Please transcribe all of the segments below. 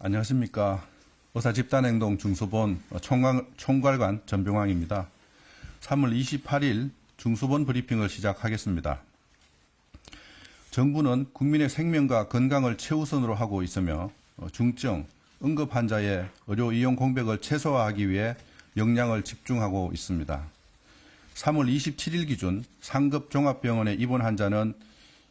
안녕하십니까. 의사 집단행동 중수본 총괄, 총괄 관 전병왕입니다. 3월 28일 중수본 브리핑을 시작하겠습니다. 정부는 국민의 생명과 건강을 최우선으로 하고 있으며 어, 중증, 응급 환자의 의료 이용 공백을 최소화하기 위해 역량을 집중하고 있습니다. 3월 27일 기준 상급 종합병원에 입원 환자는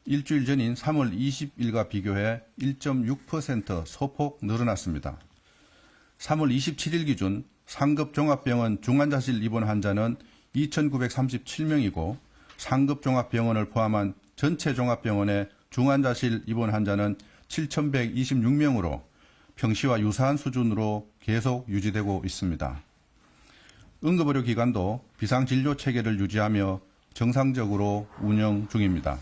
일주일 전인 3월 20일과 비교해 1.6% 소폭 늘어났습니다. 3월 27일 기준 상급 종합병원 중환자실 입원 환자는 2,937명이고 상급 종합병원을 포함한 전체 종합병원의 중환자실 입원 환자는 7,126명으로 평시와 유사한 수준으로 계속 유지되고 있습니다. 응급의료 기관도 비상진료 체계를 유지하며 정상적으로 운영 중입니다.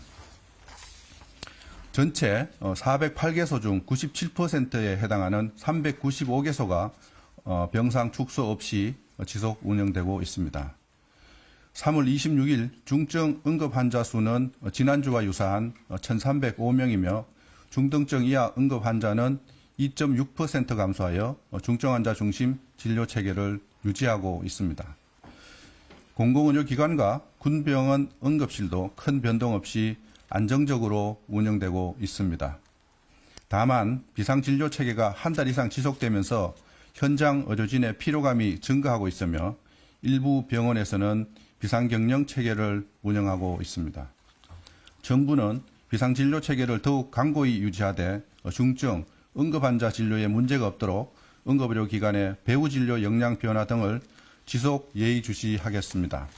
전체 408개소 중 97%에 해당하는 395개소가 어, 병상 축소 없이 지속 운영되고 있습니다. 3월 26일 중증 응급 환자 수는 지난주와 유사한 1,305명이며 중등증 이하 응급 환자는 2.6% 감소하여 중증 환자 중심 진료 체계를 유지하고 있습니다. 공공의료기관과 군병원 응급실도 큰 변동 없이 안정적으로 운영되고 있습니다. 다만 비상진료 체계가 한 달 이상 지속되면서 현장 의료진의 피로감이 증가하고 있으며 일부 병원에서는 비상경영 체계를 운영하고 있습니다. 정부는 비상진료 체계를 더욱 강고히 유지하되 중증, 응급환자 진료에 문제가 없도록 응급의료기관의 배후 진료 역량 변화 등을 지속 예의주시하겠습니다.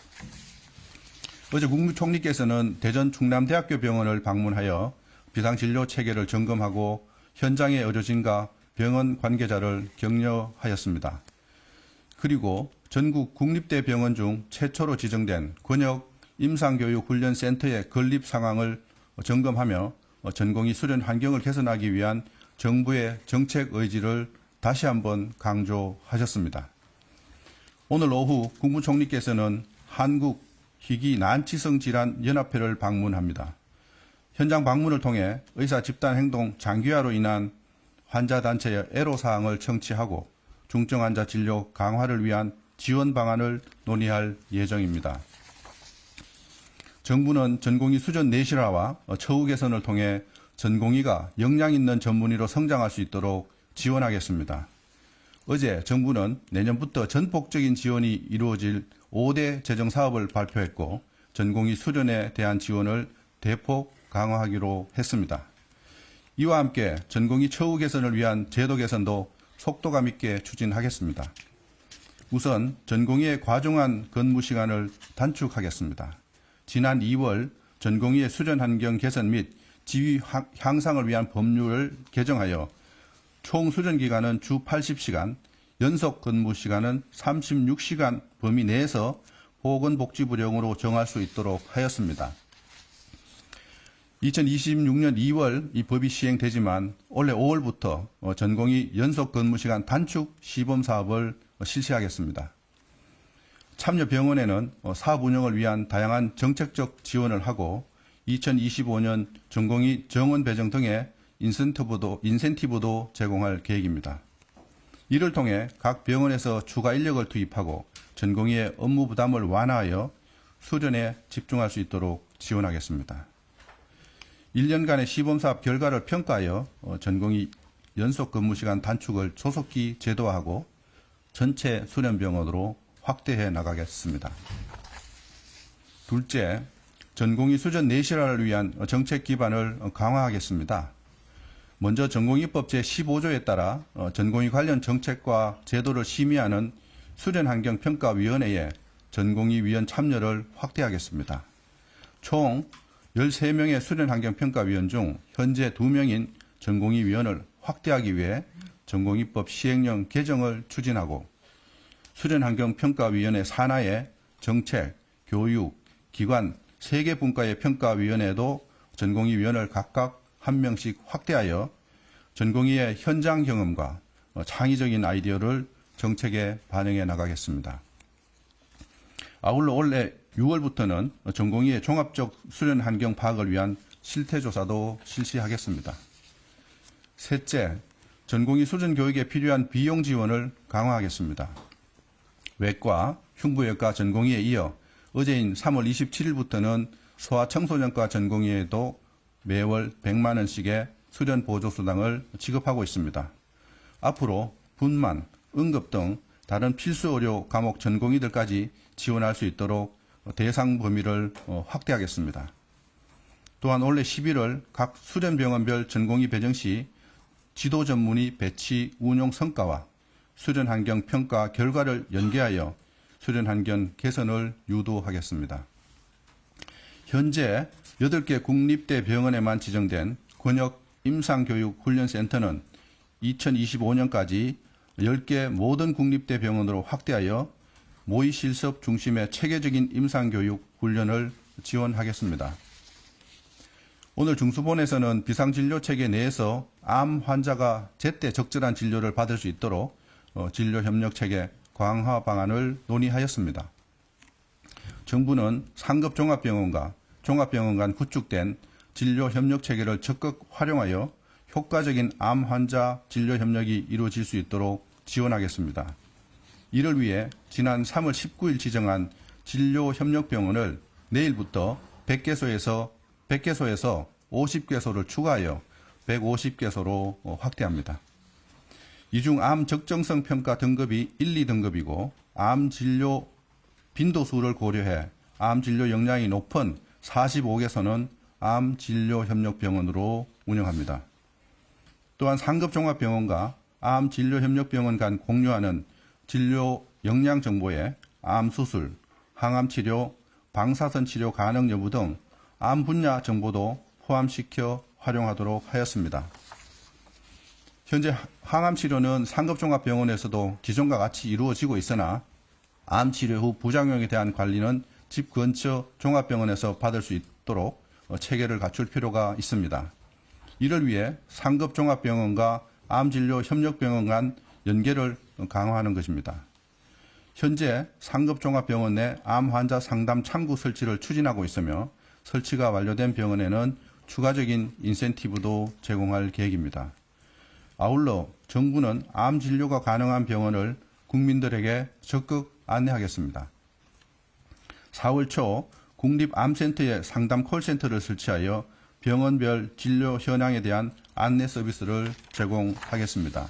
어제 국무총리께서는 대전 충남대학교 병원을 방문하여 비상진료 체계를 점검하고 현장의 의료진과 병원 관계자를 격려하였습니다. 그리고 전국 국립대 병원 중 최초로 지정된 권역 임상교육훈련센터의 건립 상황을 점검하며 전공의 수련 환경을 개선하기 위한 정부의 정책 의지를 다시 한번 강조하셨습니다. 오늘 오후 국무총리께서는 한국 희귀 난치성 질환 연합회를 방문합니다. 현장 방문을 통해 의사 집단 행동 장기화로 인한 환자 단체의 애로 사항을 청취하고 중증 환자 진료 강화를 위한 지원 방안을 논의할 예정입니다. 정부는 전공의 수준 내실화와 처우 개선을 통해 전공의가 역량 있는 전문의로 성장할 수 있도록 지원하겠습니다. 어제 정부는 내년부터 전폭적인 지원이 이루어질 5대 재정 사업을 발표했고 전공의 수련에 대한 지원을 대폭 강화하기로 했습니다. 이와 함께 전공의 처우 개선을 위한 제도 개선도 속도감 있게 추진하겠습니다. 우선 전공의의 과중한 근무 시간을 단축하겠습니다. 지난 2월 전공의의 수련 환경 개선 및 지위 향상을 위한 법률을 개정하여 총 수련 기간은 주 80시간, 연속 근무 시간은 36시간 범위 내에서 보건복지부령으로 정할 수 있도록 하였습니다. 2026년 2월 이 법이 시행되지만 올해 5월부터 전공이 연속 근무 시간 단축 시범 사업을 실시하겠습니다. 참여 병원에는 사업 운영을 위한 다양한 정책적 지원을 하고 2025년 전공의 정원 배정 등의 인센티브도, 인센티브도 제공할 계획입니다. 이를 통해 각 병원에서 추가 인력을 투입하고 전공의의 업무 부담을 완화하여 수련에 집중할 수 있도록 지원하겠습니다. 1년간의 시범사업 결과를 평가하여 전공의 연속 근무 시간 단축을 조속히 제도화하고 전체 수련병원으로 확대해 나가겠습니다. 둘째, 전공의 수련 내실화를 위한 정책 기반을 강화하겠습니다. 먼저 전공의법 제15조에 따라 전공의 관련 정책과 제도를 심의하는 수련환경평가위원회에 전공의 위원 참여를 확대하겠습니다. 총 13명의 수련환경평가위원 중 현재 2명인 전공의 위원을 확대하기 위해 전공의법 시행령 개정을 추진하고 수련환경평가위원회 산하의 정책, 교육, 기관, 세계 분과의 평가위원회도 전공의 위원을 각각 한 명씩 확대하여 전공의의 현장 경험과 창의적인 아이디어를 정책에 반영해 나가겠습니다. 아울러 올해 6월부터는 전공의의 종합적 수련 환경 파악을 위한 실태 조사도 실시하겠습니다. 셋째, 전공의 수준 교육에 필요한 비용 지원을 강화하겠습니다. 외과, 흉부외과 전공의에 이어 어제인 3월 27일부터는 소아청소년과 전공의에도 매월 100만 원씩의 수련 보조 수당을 지급하고 있습니다. 앞으로 분만, 응급 등 다른 필수 의료 과목 전공의들까지 지원할 수 있도록 대상 범위를 어, 확대하겠습니다. 또한 올해 11월 각 수련병원별 전공의 배정 시 지도 전문의 배치 운용 성과와 수련 환경 평가 결과를 연계하여 수련 환경 개선을 유도하겠습니다. 현재 8개 국립대 병원에만 지정된 권역 임상교육 훈련센터는 2025년까지 10개 모든 국립대 병원으로 확대하여 모의 실습 중심의 체계적인 임상교육 훈련을 지원하겠습니다. 오늘 중수본에서는 비상진료 체계 내에서 암 환자가 제때 적절한 진료를 받을 수 있도록 어, 진료 협력 체계 강화 방안을 논의하였습니다. 정부는 상급 종합병원과 종합병원 간 구축된 진료 협력 체계를 적극 활용하여 효과적인 암 환자 진료 협력이 이루어질 수 있도록 지원하겠습니다. 이를 위해 지난 3월 19일 지정한 진료 협력 병원을 내일부터 100개소에서 100개소에서 50개소를 추가하여 150개소로 확대합니다. 이 중 암 적정성 평가 등급이 1, 2등급이고 암 진료 빈도수를 고려해 암 진료 역량이 높은 45개소는 암 진료 협력 병원으로 운영합니다. 또한 상급 종합병원과 암 진료 협력 병원 간 공유하는 진료 역량 정보에 암 수술, 항암 치료, 방사선 치료 가능 여부 등 암 분야 정보도 포함시켜 활용하도록 하였습니다. 현재 항암 치료는 상급 종합병원에서도 기존과 같이 이루어지고 있으나 암 치료 후 부작용에 대한 관리는 집 근처 종합병원에서 받을 수 있도록 어, 체계를 갖출 필요가 있습니다. 이를 위해 상급 종합병원과 암진료 협력병원 간 연계를 강화하는 것입니다. 현재 상급 종합병원 내 암 환자 상담 창구 설치를 추진하고 있으며 설치가 완료된 병원에는 추가적인 인센티브도 제공할 계획입니다. 아울러 정부는 암 진료가 가능한 병원을 국민들에게 적극 안내하겠습니다. 4월 초 국립암센터에 상담 콜센터를 설치하여 병원별 진료 현황에 대한 안내 서비스를 제공하겠습니다.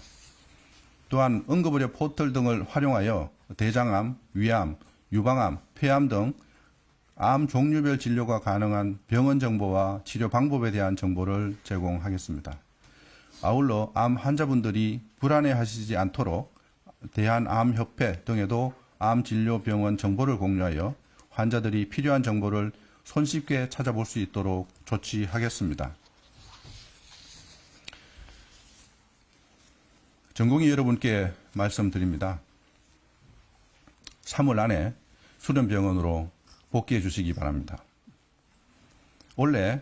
또한 응급의료 포털 등을 활용하여 대장암, 위암, 유방암, 폐암 등 암 종류별 진료가 가능한 병원 정보와 치료 방법에 대한 정보를 제공하겠습니다. 아울러 암 환자분들이 불안해 하시지 않도록 대한암협회 등에도 암 진료 병원 정보를 공유하여 환자들이 필요한 정보를 손쉽게 찾아볼 수 있도록 조치하겠습니다. 전공의 여러분께 말씀드립니다. 3월 안에 수련병원으로 복귀해 주시기 바랍니다. 원래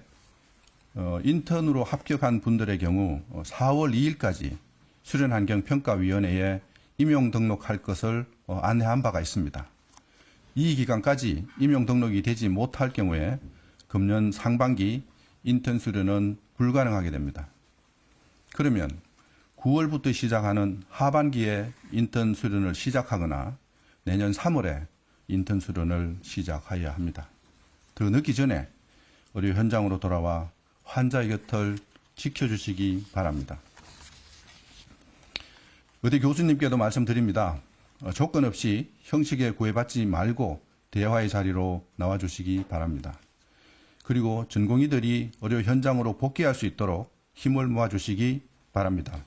어, 인턴으로 합격한 분들의 경우 4월 2일까지 수련환경평가위원회에 임용 등록할 것을 어, 안내한 바가 있습니다. 이 기간까지 임용 등록이 되지 못할 경우에 금년 상반기 인턴 수련은 불가능하게 됩니다. 그러면 9월부터 시작하는 하반기에 인턴 수련을 시작하거나 내년 3월에 인턴 수련을 시작해야 합니다. 더 늦기 전에 의료 현장으로 돌아와 환자의 곁을 지켜주시기 바랍니다. 의대 교수님께도 말씀드립니다. 어, 조건 없이 형식에 구애받지 말고 대화의 자리로 나와주시기 바랍니다. 그리고 전공의들이 의료 현장으로 복귀할 수 있도록 힘을 모아주시기 바랍니다.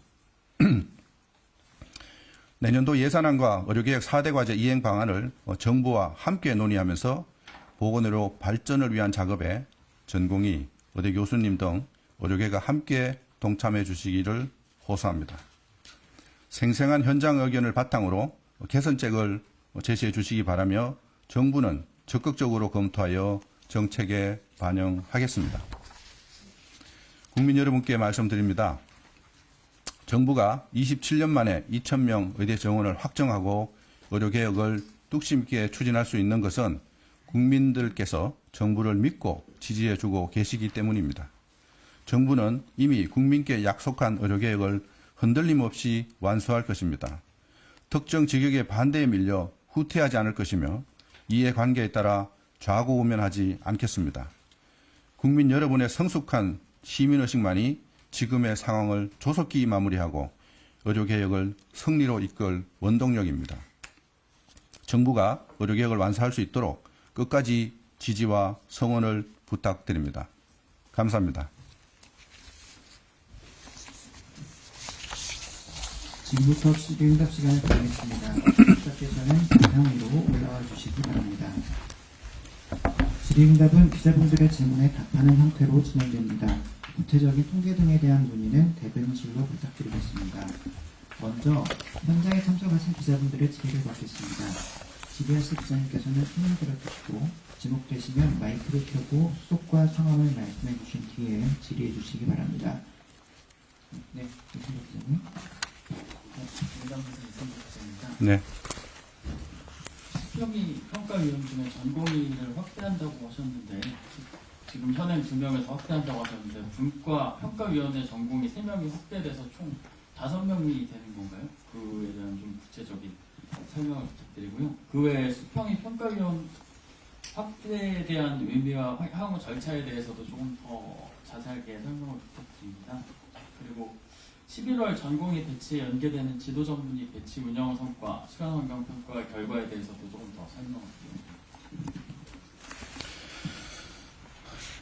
내년도 예산안과 의료개혁 4대 과제 이행 방안을 어, 정부와 함께 논의하면서 보건의료 발전을 위한 작업에 전공의, 의대 교수님 등 의료계가 함께 동참해 주시기를 호소합니다. 생생한 현장 의견을 바탕으로 개선책을 제시해 주시기 바라며 정부는 적극적으로 검토하여 정책에 반영하겠습니다. 국민 여러분께 말씀드립니다. 정부가 27년 만에 2,000명 의대 정원을 확정하고 의료개혁을 뚝심 있게 추진할 수 있는 것은 국민들께서 정부를 믿고 지지해주고 계시기 때문입니다. 정부는 이미 국민께 약속한 의료개혁을 흔들림 없이 완수할 것입니다. 특정 직역의 반대에 밀려 후퇴하지 않을 것이며 이해 관계에 따라 좌고우면하지 않겠습니다. 국민 여러분의 성숙한 시민의식만이 지금의 상황을 조속히 마무리하고 의료개혁을 승리로 이끌 원동력입니다. 정부가 의료개혁을 완수할 수 있도록 끝까지 지지와 성원을 부탁드립니다. 감사합니다. 지금부터 질의응답 시간을 드리겠습니다. 기자께서는 정상 위로 올라와 주시기 바랍니다. 질의응답은 기자분들의 질문에 답하는 형태로 진행됩니다. 구체적인 통계 등에 대한 문의는 대변인실로 부탁드리겠습니다. 먼저 현장에 참석하신 기자분들의 질의를 받겠습니다. 질의하실 기자님께서는 손을 들어주시고 지목되시면 마이크를 켜고 수속과 성함을 말씀해 주신 뒤에 질의해 주시기 바랍니다. 네, 이승엽 기자님. 네. 수평이 평가위원 중에 전공의를 확대한다고 하셨는데 지금 현행 두 명에서 확대한다고 하셨는데 분과 평가위원회 전공이 세 명이 확대돼서 총 다섯 명이 되는 건가요? 그에 대한 좀 구체적인 설명을 부탁드리고요. 그 외에 수평이 평가위원 확대에 대한 의미와 화- 향후 절차에 대해서도 조금 더 자세하게 설명을 부탁드립니다. 그리고 11월 전공의 배치에 연계되는 지도 전문의 배치 운영 성과, 시간 환경 평가 결과에 대해서도 조금 더 드립니다.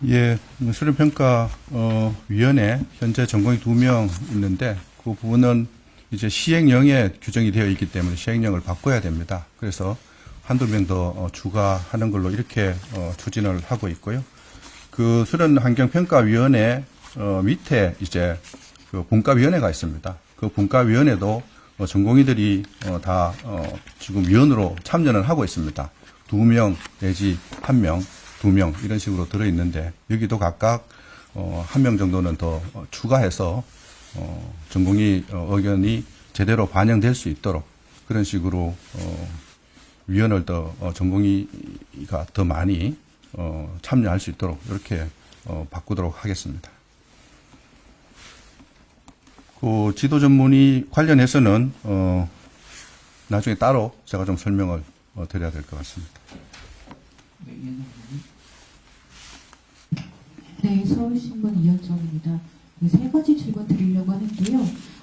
예, 수련평가 어, 위원회 현재 전공이 두 명 있는데 그 부분은 이제 시행령에 규정이 되어 있기 때문에 시행령을 바꿔야 됩니다. 그래서 한두 명더 어, 추가하는 걸로 이렇게 어, 추진을 하고 있고요. 그 수련 환경 평가 위원회 어, 밑에 이제 그 분과위원회가 있습니다. 그 분과위원회도 어, 전공의들이 어, 다 어, 지금 위원으로 참여를 하고 있습니다. 두 명 내지 한 명, 두 명 이런 식으로 들어 있는데 여기도 각각 어, 한 명 정도는 더 어, 추가해서 어, 전공의 어, 의견이 제대로 반영될 수 있도록 그런 식으로 어, 위원을 더 어, 전공의가 더 많이 어, 참여할 수 있도록 이렇게 어, 바꾸도록 하겠습니다. 그 지도 전문의 관련해서는 어, 나중에 따로 제가 좀 설명을 어, 드려야 될 것 같습니다. 네. 네, 서울신문 이현정입니다. 네, 세 가지 질문 드리려고 하는데요.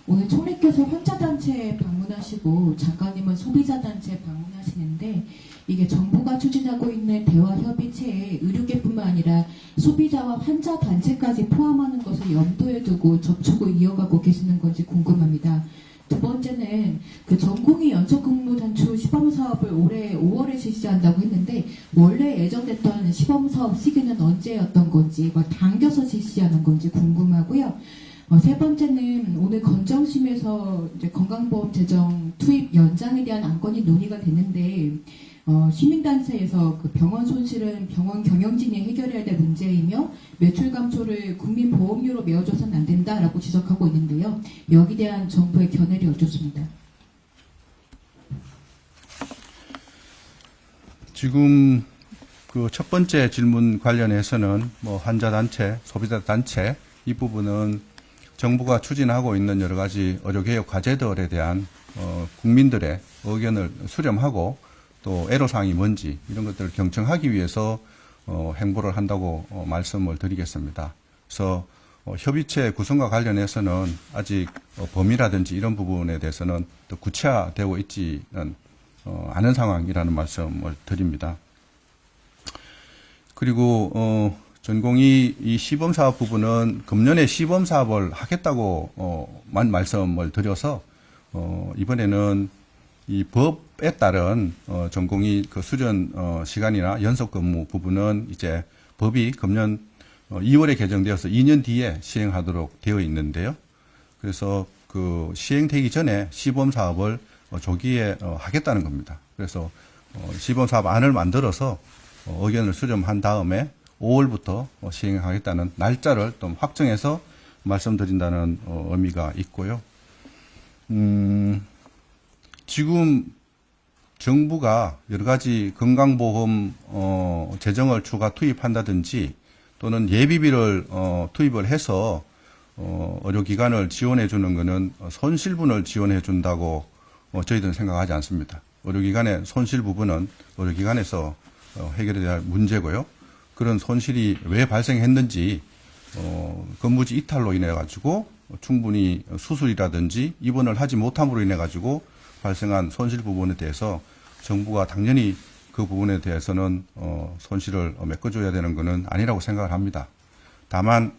오늘 총리께서 환자단체 방문하시고 장관님은 소비자단체 방문하시는데 이게 정부가 추진하고 있는 대화협의체에 의료계뿐만 아니라 소비자와 환자 단체까지 포함하는 것을 염두에 두고 접촉을 이어가고 계시는 건지 궁금합니다. 두 번째는 그 전공의 연속 근무 단축 시범 사업을 올해 5월에 실시한다고 했는데 원래 예정됐던 시범 사업 시기는 언제였던 건지 뭐 당겨서 실시하는 건지 궁금하고요. 어, 세 번째는 오늘 건정심에서 건강보험 재정 투입 연장에 대한 안건이 논의가 됐는데 어, 시민단체에서 그 병원 손실은 병원 경영진이 해결해야 될 문제이며 매출 감소를 국민 보험료로 메워줘서는 안 된다라고 지적하고 있는데요. 여기 대한 정부의 견해를 여쭙습니다. 지금 그 첫 번째 질문 관련해서는 뭐 환자 단체, 소비자 단체 이 부분은 정부가 추진하고 있는 여러 가지 의료개혁 과제들에 대한 어, 국민들의 의견을 수렴하고 또 애로사항이 뭔지 이런 것들을 경청하기 위해서 어, 행보를 한다고 어, 말씀을 드리겠습니다. 그래서 어, 협의체 구성과 관련해서는 아직 어, 범위라든지 이런 부분에 대해서는 또 구체화되고 있지는 어, 않은 상황이라는 말씀을 드립니다. 그리고 어, 전공이 이 시범 사업 부분은 금년에 시범 사업을 하겠다고 어만 말씀을 드려서 어 이번에는 이 법에 따른 어 전공이 그 수련 어 시간이나 연속 근무 부분은 이제 법이 금년 어 2월에 개정되어서 2년 뒤에 시행하도록 되어 있는데요. 그래서 그 시행되기 전에 시범 사업을 어, 조기에 어, 하겠다는 겁니다. 그래서 어, 시범 사업 안을 만들어서 어, 의견을 수렴한 다음에 5월부터 어, 시행하겠다는 날짜를 좀 확정해서 말씀드린다는 어, 의미가 있고요. 음, 지금 정부가 여러 가지 건강보험 어, 재정을 추가 투입한다든지 또는 예비비를 어, 투입을 해서 어, 의료기관을 지원해 주는 것은 손실분을 지원해 준다고 어, 저희들은 생각하지 않습니다. 의료기관의 손실 부분은 의료기관에서 어, 해결해야 할 문제고요. 그런 손실이 왜 발생했는지 어, 근무지 이탈로 인해 가지고 충분히 수술이라든지 입원을 하지 못함으로 인해 가지고 발생한 손실 부분에 대해서 정부가 당연히 그 부분에 대해서는 어, 손실을 메꿔줘야 되는 것은 아니라고 생각을 합니다. 다만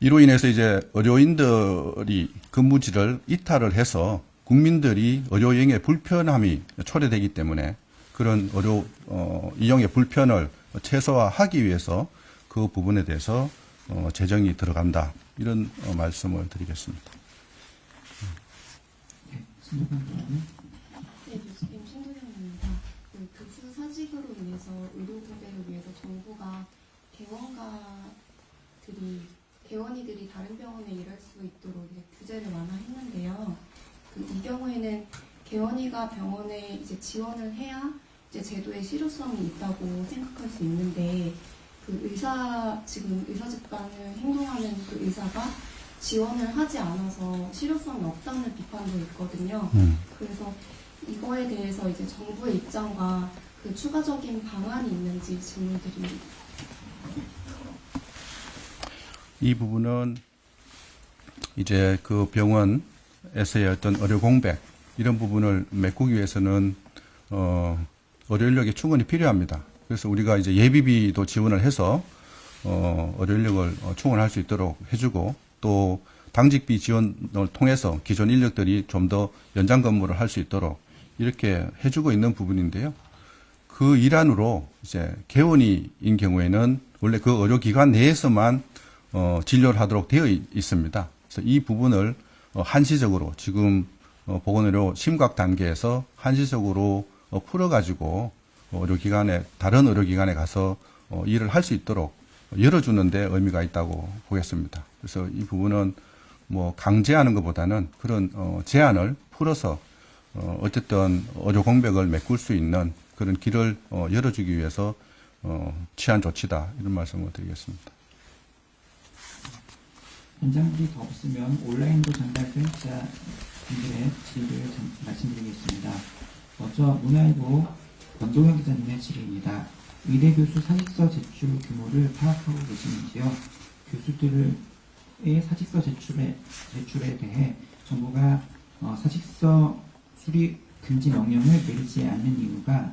이로 인해서 이제 의료인들이 근무지를 이탈을 해서 국민들이 의료 이용에 불편함이 초래되기 때문에 그런 의료 어, 이용의 불편을 최소화하기 위해서 그 부분에 대해서 어, 재정이 들어간다 이런 어, 말씀을 드리겠습니다. 네, 신도영입니다. 그 교수 사직으로 인해서 의료 공백을 위해서 정부가 개원가들이 개원이들이 다른 병원에 일할 수 있도록 규제를 완화했는데요. 그 이 경우에는 개원이가 병원에 이제 지원을 해야 이제 제도의 실효성이 있다고 생각할 수 있는데 그 의사 지금 의사 집단을 행동하는 그 의사가 지원을 하지 않아서 실효성이 없다는 비판도 있거든요. 음. 그래서 이거에 대해서 이제 정부의 입장과 그 추가적인 방안이 있는지 질문드립니다. 이 부분은 이제 그 병원에서의 어떤 의료 공백 이런 부분을 메꾸기 위해서는 어 의료 인력이 충분히 필요합니다. 그래서 우리가 이제 예비비도 지원을 해서 어 의료 인력을 어, 충원할 수 있도록 해주고 또 당직비 지원을 통해서 기존 인력들이 좀 더 연장 근무를 할 수 있도록 이렇게 해주고 있는 부분인데요. 그 일환으로 이제 개원이인 경우에는 원래 그 의료기관 내에서만 어, 진료를 하도록 되어 있- 있습니다. 그래서 이 부분을 어, 한시적으로 지금 어, 보건의료 심각 단계에서 한시적으로 어, 풀어가지고 어, 의료기관에 다른 의료기관에 가서 어, 일을 할 수 있도록 열어주는데 의미가 있다고 보겠습니다. 그래서 이 부분은 뭐 강제하는 것보다는 그런 어, 제한을 풀어서 어, 어쨌든 의료 공백을 메꿀 수 있는 그런 길을 어, 열어주기 위해서 어, 취한 조치다 이런 말씀을 드리겠습니다. 현장들이 더 없으면 온라인도 전달된 기자분들의 질의를 전- 말씀드리겠습니다. 먼저 문화일보 권동현 기자님의 질의입니다. 의대 교수 사직서 제출 규모를 파악하고 계시는지요? 교수들의 사직서 제출에, 제출에 대해 정부가 어, 사직서 수리 금지 명령을 내리지 않는 이유가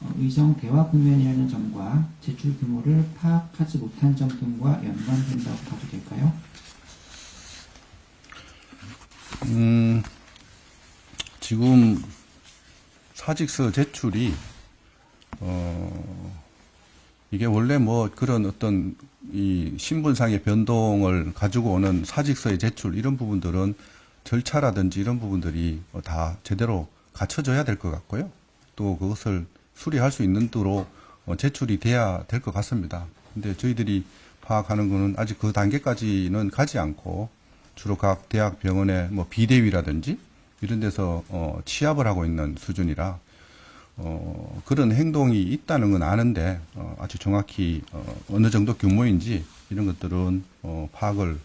어, 의정 대화 국면이라는 점과 제출 규모를 파악하지 못한 점 등과 연관된다고 봐도 될까요? 음, 지금 사직서 제출이 어, 이게 원래 뭐 그런 어떤 이 신분상의 변동을 가지고 오는 사직서의 제출 이런 부분들은 절차라든지 이런 부분들이 어, 다 제대로 갖춰져야 될 것 같고요. 또 그것을 수리할 수 있는 도로 어, 제출이 돼야 될 것 같습니다. 근데 저희들이 파악하는 거는 아직 그 단계까지는 가지 않고 주로 각 대학 병원의 뭐 비대위라든지 이런 데서 어, 취합을 하고 있는 수준이라 어, 그런 행동이 있다는 건 아는데 어, 아주 정확히 어, 어느 정도 규모인지 이런 것들은 어, 파악을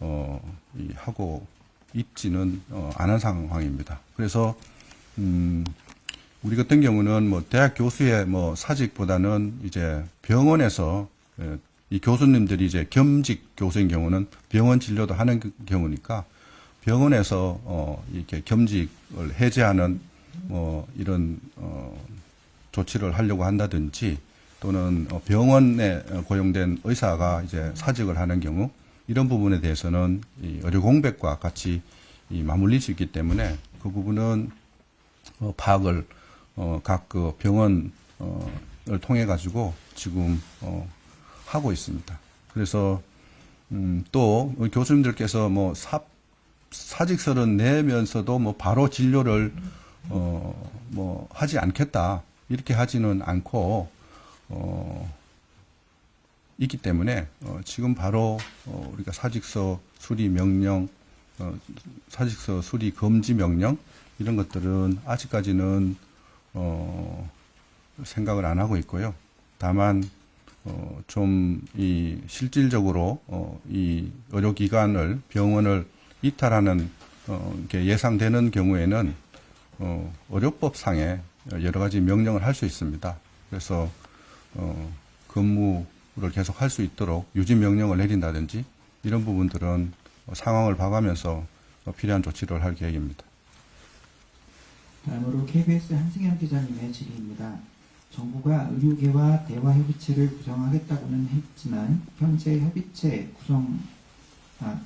어, 이, 하고 있지는 어, 않은 상황입니다. 그래서 음, 우리 같은 경우는 뭐 대학 교수의 뭐 사직보다는 이제 병원에서 예, 이 교수님들이 이제 겸직 교수인 경우는 병원 진료도 하는 그 경우니까 병원에서 어 이렇게 겸직을 해제하는 뭐 이런 어 조치를 하려고 한다든지 또는 어, 병원에 고용된 의사가 이제 사직을 하는 경우 이런 부분에 대해서는 이 의료 공백과 같이 이 맞물릴 수 있기 때문에 그 부분은 어, 파악을 어, 각그 병원을 통해 가지고 지금 어, 하고 있습니다. 그래서 음, 또 교수님들께서 뭐 사, 사직서를 내면서도 뭐 바로 진료를 어, 뭐 하지 않겠다 이렇게 하지는 않고 어, 있기 때문에 어, 지금 바로 어, 우리가 사직서 수리 명령, 어, 사직서 수리 금지 명령 이런 것들은 아직까지는 어, 생각을 안 하고 있고요. 다만 어, 좀, 이, 실질적으로, 어, 이 의료기관을, 병원을 이탈하는, 어, 예상되는 경우에는, 어, 의료법상에 여러 가지 명령을 할 수 있습니다. 그래서, 어, 근무를 계속 할 수 있도록 유지 명령을 내린다든지, 이런 부분들은 상황을 봐가면서 어, 필요한 조치를 할 계획입니다. 다음으로 KBS 한승현 기자님의 질의입니다. 정부가 의료계와 대화 협의체를 구성하겠다고는 했지만 현재 협의체 구성 아,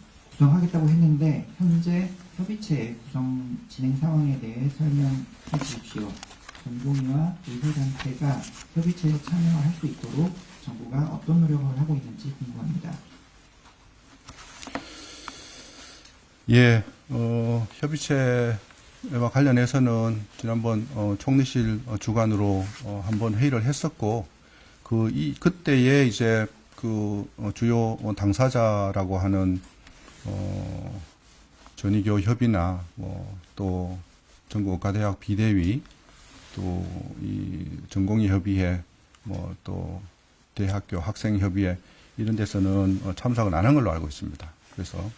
구성하겠다고 했는데 현재 협의체 구성 진행 상황에 대해 설명해 주십시오. 전공의와 의사단체가 협의체에 참여할 수 있도록 정부가 어떤 노력을 하고 있는지 궁금합니다. 예, 어, 협의체와 관련해서는 지난번 어, 총리실 어, 주관으로 어, 한번 회의를 했었고, 그, 이, 그때에 이제 그 어, 주요 어, 당사자라고 하는, 어, 전의교 협의나, 뭐, 또 전국의과대학 비대위, 또 이 전공의 협의회, 뭐, 또 대학교 학생 협의회, 이런 데서는 어, 참석을 안 한 걸로 알고 있습니다. 그래서,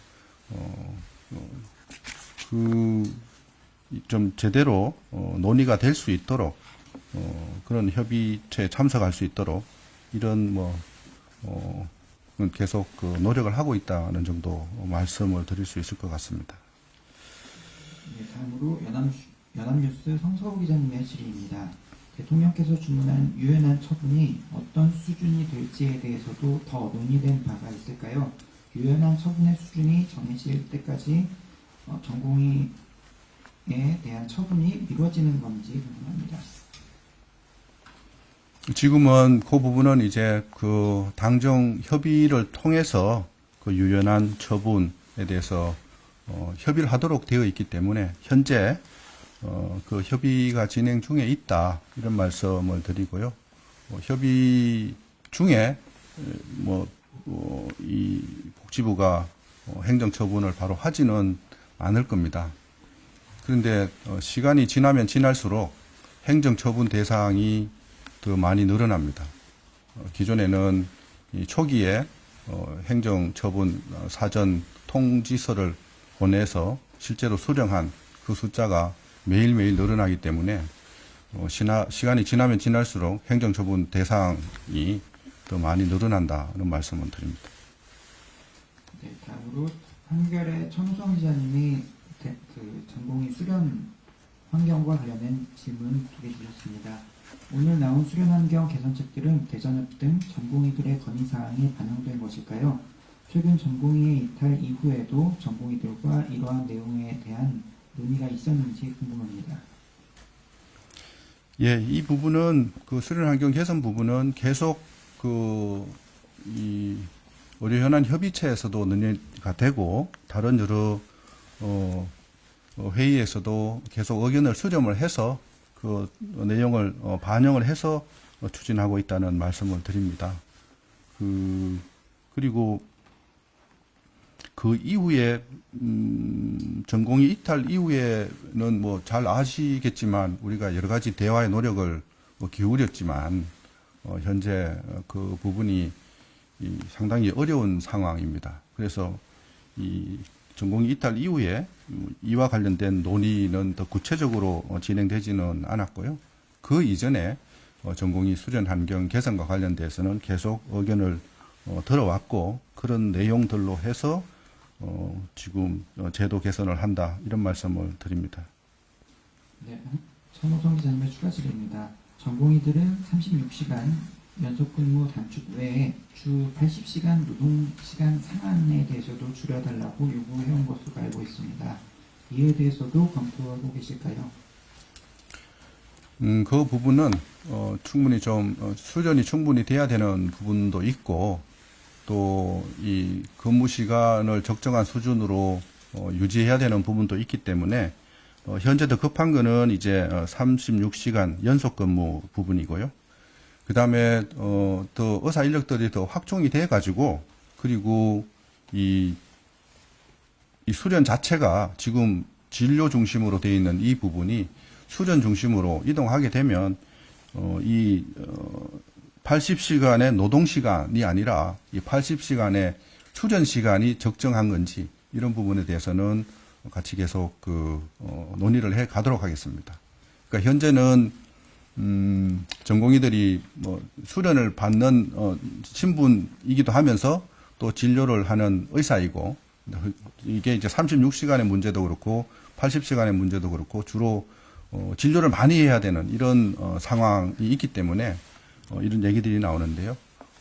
어, 그, 좀 제대로 어, 논의가 될 수 있도록 어, 그런 협의체에 참석할 수 있도록 이런 뭐 어, 계속 그 노력을 하고 있다는 정도 말씀을 드릴 수 있을 것 같습니다. 네, 다음으로 연합, 연합뉴스 성서우 기자님의 질의입니다. 대통령께서 주문한 유연한 처분이 어떤 수준이 될지에 대해서도 더 논의된 바가 있을까요? 유연한 처분의 수준이 정해질 때까지 어, 전공의에 대한 처분이 미뤄지는 건지 궁금합니다. 지금은 그 부분은 이제 그 당정 협의를 통해서 그 유연한 처분에 대해서 어, 협의를 하도록 되어 있기 때문에 현재 어, 그 협의가 진행 중에 있다 이런 말씀을 드리고요. 뭐 협의 중에 에, 뭐, 어, 이 복지부가 어, 행정 처분을 바로 하지는 않을 겁니다. 그런데 어, 시간이 지나면 지날수록 행정 처분 대상이 더 많이 늘어납니다. 어, 기존에는 이 초기에 어, 행정처분 어, 사전 통지서를 보내서 실제로 수령한 그 숫자가 매일매일 늘어나기 때문에 시간이 지나면 지날수록 행정처분 대상이 더 많이 늘어난다는 말씀을 드립니다. 네, 다음으로 한결의 천우성 기자님이 대- 그 전공의 수련 환경과 관련된 질문 두개 주셨습니다. 오늘 나온 수련 환경 개선책들은 대전협 등 전공의들의 건의사항이 반영된 것일까요? 최근 전공의의 이탈 이후에도 전공의들과 이러한 내용에 대한 논의가 있었는지 궁금합니다. 예, 이 부분은 그 수련 환경 개선 부분은 계속 그 이 의료 현안 협의체에서도 논의가 되고 다른 여러 어, 어, 회의에서도 계속 의견을 수렴을 해서 그 내용을 어, 반영을 해서 어, 추진하고 있다는 말씀을 드립니다. 그 그리고 그 이후에 음, 전공이 이탈 이후에는 뭐 잘 아시겠지만 우리가 여러 가지 대화의 노력을 뭐 기울였지만 어, 현재 어, 그 부분이 이 상당히 어려운 상황입니다. 그래서 이 전공이 이탈 이후에 음, 이와 관련된 논의는 더 구체적으로 어, 진행되지는 않았고요. 그 이전에 어, 전공이 수련 환경 개선과 관련돼서는 계속 의견을 어, 들어왔고 그런 내용들로 해서 어, 지금 어, 제도 개선을 한다 이런 말씀을 드립니다. 네, 천우성 기자님의 추가 질의입니다. 전공의들은 36시간 연속 근무 단축 외에 주 80시간 노동 시간 상한에 대해서도 줄여달라고 요구해온 것으로 알고 있습니다. 이에 대해서도 검토하고 계실까요? 음, 그 부분은 어, 충분히 좀 어, 수련이 충분히 돼야 되는 부분도 있고 또 이 근무 시간을 적정한 수준으로 어, 유지해야 되는 부분도 있기 때문에 어, 현재 더 급한 거는 이제 어, 36시간 연속 근무 부분이고요. 그 다음에 어, 더 의사 인력들이 더 확충이 돼 가지고 그리고 이, 이 수련 자체가 지금 진료 중심으로 되어 있는 이 부분이 수련 중심으로 이동하게 되면 어, 이 어, 80시간의 노동 시간이 아니라 이 80시간의 출연 시간이 적정한 건지 이런 부분에 대해서는 같이 계속 그 어, 논의를 해 가도록 하겠습니다. 그러니까 현재는 음, 전공의들이 뭐 수련을 받는 어, 신분이기도 하면서 또 진료를 하는 의사이고 이게 이제 36시간의 문제도 그렇고 80시간의 문제도 그렇고 주로 어, 진료를 많이 해야 되는 이런 어, 상황이 있기 때문에 어, 이런 얘기들이 나오는데요.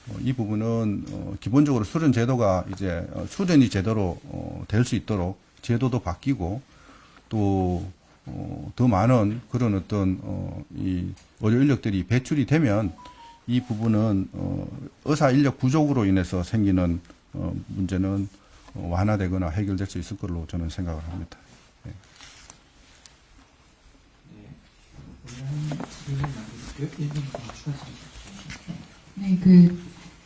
어, 이 부분은 어, 기본적으로 수련 제도가 이제 어, 수련이 제대로 어, 될 수 있도록 제도도 바뀌고 또 어, 더 많은 그런 어떤 어, 이 의료 인력들이 배출이 되면 이 부분은 어, 의사 인력 부족으로 인해서 생기는 어, 문제는 어, 완화되거나 해결될 수 있을 걸로 저는 생각을 합니다. 네. 오늘 질의는 마무리고요. 1분 이상 추가 질의 주시죠. 네, 그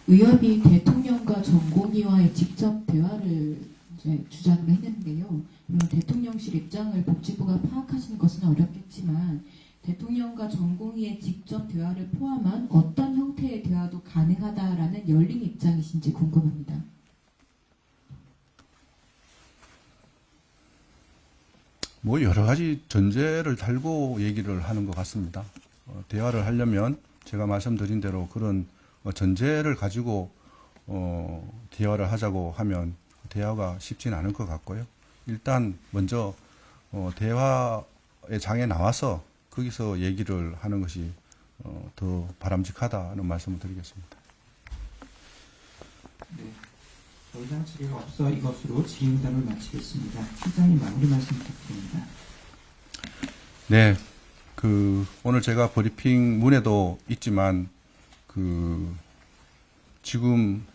의협이 대통령과 전공의와의 직접 대화를 주장을 했는데요. 물론 대통령실 입장을 복지부가 파악하시는 것은 어렵겠지만 대통령과 전공의의 직접 대화를 포함한 어떤 형태의 대화도 가능하다라는 열린 입장이신지 궁금합니다. 뭐 여러 가지 전제를 달고 얘기를 하는 것 같습니다. 어, 대화를 하려면 제가 말씀드린 대로 그런 어, 전제를 가지고 어, 대화를 하자고 하면 대화가 쉽지는 않을 것 같고요. 일단 먼저 어, 대화의 장에 나와서 거기서 얘기를 하는 것이 어, 더 바람직하다는 말씀을 드리겠습니다. 네. 더 이상 질의가 없어 이것으로 질의응답을 마치겠습니다. 팀장님 마무리 말씀 부탁드립니다. 네, 그 오늘 제가 브리핑 문에도 있지만 그 지금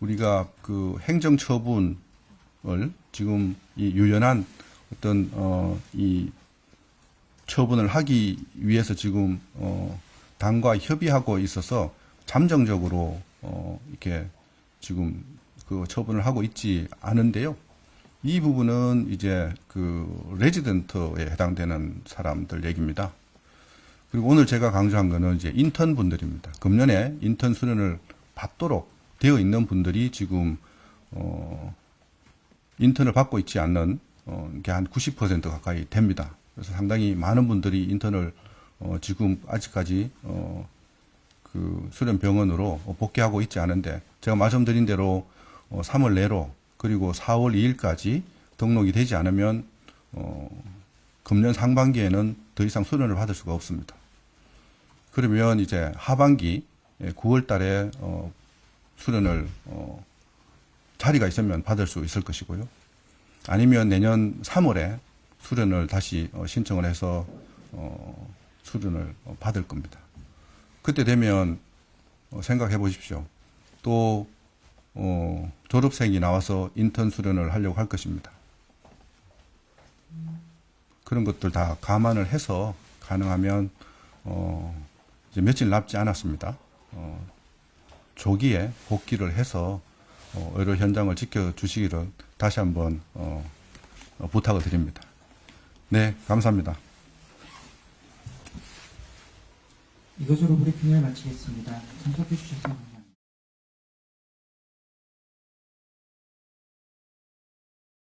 우리가 그 행정 처분을 지금 이 유연한 어떤 어 이 처분을 하기 위해서 지금 어 당과 협의하고 있어서 잠정적으로 어 이렇게 지금 그 처분을 하고 있지 않은데요. 이 부분은 이제 그 레지던트에 해당되는 사람들 얘기입니다. 그리고 오늘 제가 강조한 거는 이제 인턴 분들입니다. 금년에 인턴 수련을 받도록 되어 있는 분들이 지금 어 인턴을 받고 있지 않는 어 이게 한 90% 가까이 됩니다. 그래서 상당히 많은 분들이 인턴을 어 지금 아직까지 어 그 수련 병원으로 복귀하고 있지 않은데 제가 말씀드린 대로 어 3월 내로 그리고 4월 2일까지 등록이 되지 않으면 어, 금년 상반기에는 더 이상 수련을 받을 수가 없습니다. 그러면 이제 하반기 9월 달에 어, 수련을 어, 자리가 있으면 받을 수 있을 것이고요. 아니면 내년 3월에 수련을 다시 어, 신청을 해서 어, 수련을 어, 받을 겁니다. 그때 되면 어, 생각해 보십시오. 또 어, 졸업생이 나와서 인턴 수련을 하려고 할 것입니다. 그런 것들 다 감안을 해서 가능하면 어, 이제 며칠 남지 않았습니다. 어, 조기에 복귀를 해서 어, 의료 현장을 지켜주시기를 다시 한번 어, 어, 부탁을 드립니다. 네, 감사합니다. 이것으로 브리핑을 마치겠습니다. 참석해 주셔서